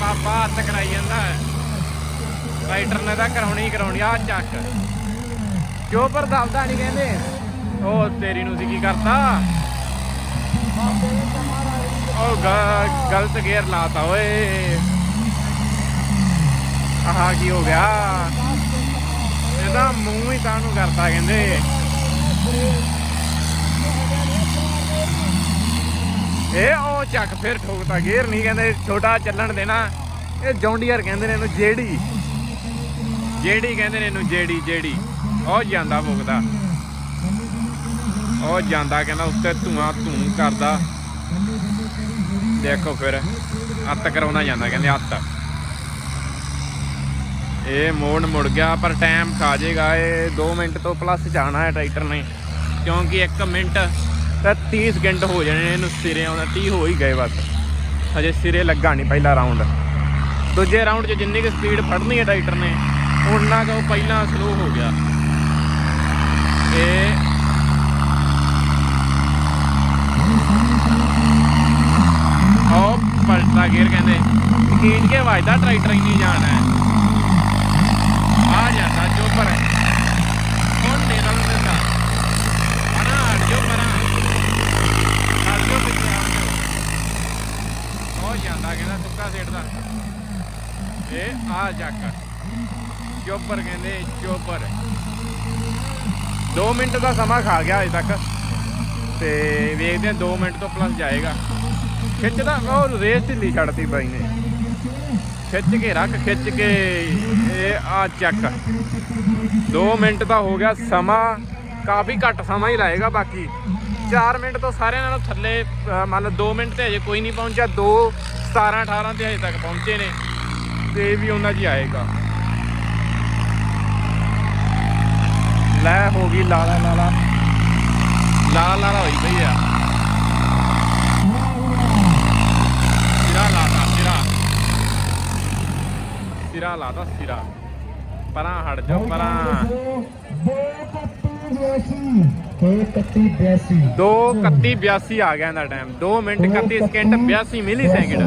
ਬਾਬਾ ਹੱਥ ਕਰਾਈ ਜਾਂਦਾ ਰਾਈਟਰ ਨੇ ਤਾਂ ਕਰਾਉਣੀ ਹੀ ਆ ਚੱਕ। ਕਿਉਂ ਪਰ ਦੱਸਦਾ ਨਹੀਂ ਕਹਿੰਦੇ, ਉਹ ਤੇਰੀ ਨੂੰ ਸੀ ਕੀ ਕਰਤਾ? ਉਹ ਗ- ਗਲਤ ਗੇਅਰ ਲਾਤਾ ਓਏ। ਆਹ ਕੀ ਹੋ ਗਿਆ? ਇਹਦਾ ਮੂੰਹ ਹੀ ਤਾਂ ਨੂੰ ਕਰਤਾ ਕਹਿੰਦੇ। ਇਹ ਉਹ ਚੱਕ ਫਿਰ ਠੋਕਤਾ ਗੇਅਰ ਨਹੀਂ ਕਹਿੰਦੇ, ਛੋਟਾ ਚੱਲਣ ਦੇਣਾ। ਇਹ ਜੌਂਡੀਅਰ ਕਹਿੰਦੇ ਨੇ ਇਹਨੂੰ ਜਿਹੜੀ ਜਿਹੜੀ ਕਹਿੰਦੇ ਨੇ ਇਹਨੂੰ ਜਿਹੜੀ ਜਿਹੜੀ ਉਹ ਜਾਂਦਾ ਭੁਗਦਾ। ਉਹ ਜਾਂਦਾ ਕਹਿੰਦਾ ਉੱਤੇ ਧੂਆਂ ਧੂੰ ਕਰਦਾ। ਦੇਖੋ ਫਿਰ, ਅੱਤ ਕਰਾਉਂਦਾ ਜਾਂਦਾ, ਕਹਿੰਦੇ ਅੱਤ। ਇਹ ਮੋੜ ਮੁੜ ਗਿਆ, ਪਰ ਟਾਈਮ ਖਾ ਜਾਏਗਾ ਇਹ 2 ਮਿੰਟ ਤੋਂ ਪਲੱਸ ਜਾਣਾ ਹੈ ਟਰੈਕਟਰ ਨੇ। ਕਿਉਂਕਿ 1 ਮਿੰਟ ਤਾਂ 30 ਸਕਿੰਟ ਹੋ ਜਾਣੇ ਨੇ, ਇਹਨੂੰ ਸਿਰੇ ਆਉਂਦਾ 30 ਹੋ ਹੀ ਗਏ ਬਸ। ਹਜੇ ਸਿਰੇ ਲੱਗਾ ਨਹੀਂ ਪਹਿਲਾ ਰਾਉਂਡ ਦੂਜੇ ਰਾਉਂਡ 'ਚ ਜਿੰਨੀ ਕੁ ਸਪੀਡ ਫੜਨੀ ਹੈ ਟਰੈਕਟਰ ਨੇ, ਉਹਨਾਂ ਕੁ ਉਹ ਪਹਿਲਾਂ ਸਲੋ ਹੋ ਗਿਆ। ਇਹ ਉਹ ਪਲਟਾ ਗੇਅਰ ਕਹਿੰਦੇ ਖੀਂਚ ਕੇ ਵੱਜਦਾ ਟਰੈਕਟਰ ਇੰਨੀ ਜਾਣਾ ਹੈ। ਆ ਜਾਂਦਾ ਚੋਪਰ। ਹੁਣ ਨਿਕਲ ਦਿੰਦਾ। ਪਰਾਂ ਹਟ ਜਾਓ ਪਰਾਂ ਹਟ ਜਾਓ ਪਿੱਛੇ ਹਟ ਜਾਂਦਾ ਕਹਿੰਦਾ ਤੁੱਕਾ ਸੇੜਦਾ ਇਹ ਆ ਚੱਕ ਚੋਪਰ ਕਹਿੰਦੇ, ਚੋਪਰ। 2 ਮਿੰਟ ਦਾ ਸਮਾਂ ਖਾ ਗਿਆ ਅਜੇ ਤੱਕ। ਤੇ ਵੇਖਦੇ ਹਾਂ 2 ਮਿੰਟ ਤੋਂ ਪਲੱਸ ਜਾਏਗਾ। ਖਿੱਚਦਾ ਉਹ ਰੇਸ ਢਿੱਲੀ ਛੱਡਤੀ ਬਾਈ ਨੇ। ਖਿੱਚ ਕੇ ਰੱਖ, ਖਿੱਚ ਕੇ ਇਹ ਆ ਚੱਕ। 2 ਮਿੰਟ ਦਾ ਹੋ ਗਿਆ ਸਮਾਂ। ਕਾਫੀ ਘੱਟ ਸਮਾਂ ਹੀ ਲਾਏਗਾ ਬਾਕੀ। 4 ਮਿੰਟ ਤੋਂ ਸਾਰਿਆਂ ਨਾਲੋਂ ਥੱਲੇ ਮੰਨ ਲਓ 2 ਮਿੰਟ ਤੇ ਅਜੇ ਕੋਈ ਨਹੀਂ ਪਹੁੰਚਿਆ। 2 17 18 ਤੇ ਹਜੇ ਤੱਕ ਪਹੁੰਚੇ ਨੇ। ਤੇ ਇਹ ਵੀ ਉਹਨਾਂ ਜੀ ਆਏਗਾ। ਲੈ ਹੋ ਗਈ ਲਾਲਾ ਲਾਲਾ ਲਾਲਾ ਲਾਲਾ ਹੋਈ ਪਈ ਆ ਸਿਰਾ ਲਾਤਾ ਸਿਰਾ ਸਿਰਾ ਲਾਤਾ ਸਿਰਾ। ਪਰਾਂ ਹਟ ਜਾ, ਪਰਾਂ। 231 2 31 82 ਆ ਗਿਆ ਇਹਦਾ ਟਾਈਮ 2 ਮਿੰਟ 31 ਸਕਿੰਟ 82 ਮਿਲੀ ਸੈਕਿੰਡ।